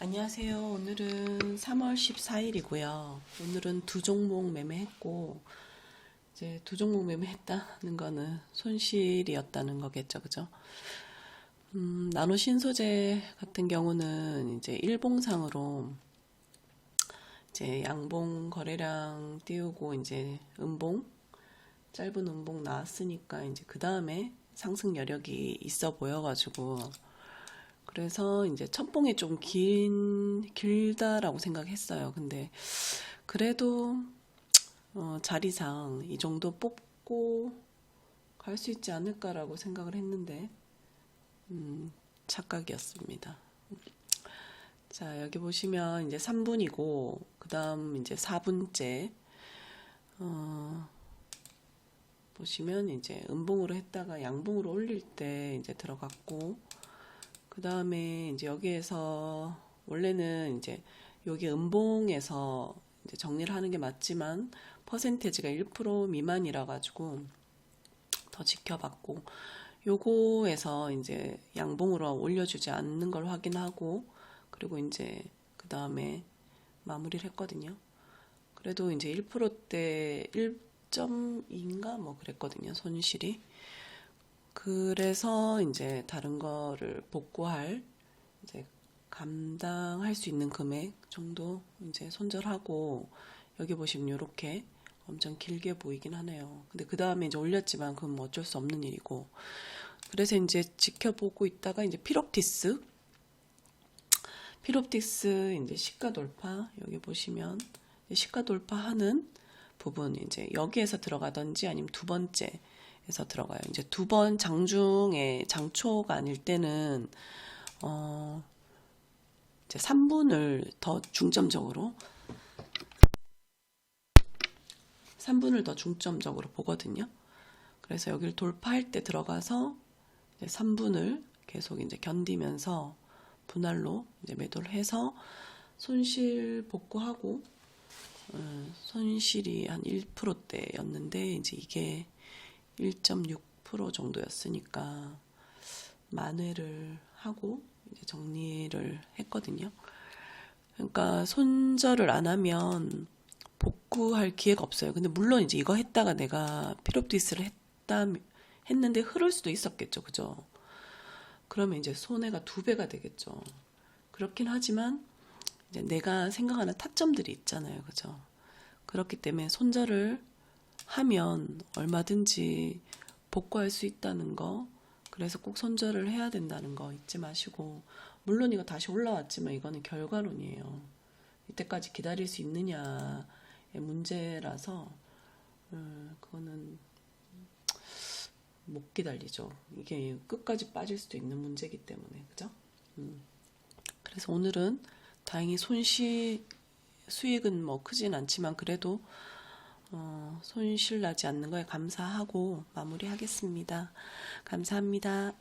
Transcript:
안녕하세요. 오늘은 3월 14일이고요. 오늘은 두 종목 매매했고, 이제 두 종목 매매했다는 거는 손실이었다는 거겠죠. 그죠? 음, 나노 신소재 같은 경우는 이제 일봉상으로 이제 양봉 거래량 띄우고 이제 음봉, 짧은 음봉 나왔으니까 이제 그 다음에 상승 여력이 있어 보여 가지고, 그래서 이제 첫봉이 좀 긴, 길다라고 생각했어요. 근데 그래도 어, 자리상 이 정도 뽑고 갈 수 있지 않을까라고 생각을 했는데 음, 착각이었습니다. 자, 여기 보시면 이제 3분이고 그 다음 이제 4분째 어, 보시면 이제 음봉으로 했다가 양봉으로 올릴 때 이제 들어갔고 그 다음에 이제 여기에서 원래는 이제 여기 음봉에서 이제 정리를 하는 게 맞지만 퍼센테지가 1% 미만이라 가지고 더 지켜봤고 요거에서 이제 양봉으로 올려주지 않는 걸 확인하고 그리고 이제 그 다음에 마무리를 했거든요. 그래도 이제 1%대 1.2인가 뭐 그랬거든요. 손실이. 그래서 이제 다른 거를 복구할 이제 감당할 수 있는 금액 정도 이제 손절하고 여기 보시면 이렇게 엄청 길게 보이긴 하네요. 근데 그 다음에 이제 올렸지만 그건 뭐 어쩔 수 없는 일이고 그래서 이제 지켜보고 있다가 이제 피롭티스 피롭티스 이제 시가 돌파 여기 보시면 시가 돌파하는 부분 이제 여기에서 들어가든지 아니면 두 번째 에서 들어가요. 이제 두 번 장중에 장초가 아닐 때는 어 이제 3분을 더 중점적으로 3분을 더 중점적으로 보거든요. 그래서 여기를 돌파할 때 들어가서 이제 3분을 계속 이제 견디면서 분할로 이제 매도를 해서 손실 복구하고 어, 손실이 한 1%대였는데 이제 이게 1.6% 정도였으니까 만회를 하고 이제 정리를 했거든요. 그러니까 손절을 안 하면 복구할 기회가 없어요. 근데 물론 이제 이거 했다가 내가 피롭디스를 했다 했는데 흐를 수도 있었겠죠. 그죠? 그러면 이제 손해가 두 배가 되겠죠. 그렇긴 하지만 이제 내가 생각하는 타점들이 있잖아요. 그죠? 그렇기 때문에 손절을 하면 얼마든지 복구할 수 있다는 거. 그래서 꼭 손절을 해야 된다는 거 잊지 마시고. 물론 이거 다시 올라왔지만 이거는 결과론이에요. 이때까지 기다릴 수 있느냐의 문제라서, 음, 그거는 못 기다리죠. 이게 끝까지 빠질 수도 있는 문제이기 때문에. 그죠? 음. 그래서 오늘은 다행히 손실 수익은 뭐 크진 않지만 그래도 어, 손실 나지 않는 거에 감사하고 마무리하겠습니다. 감사합니다.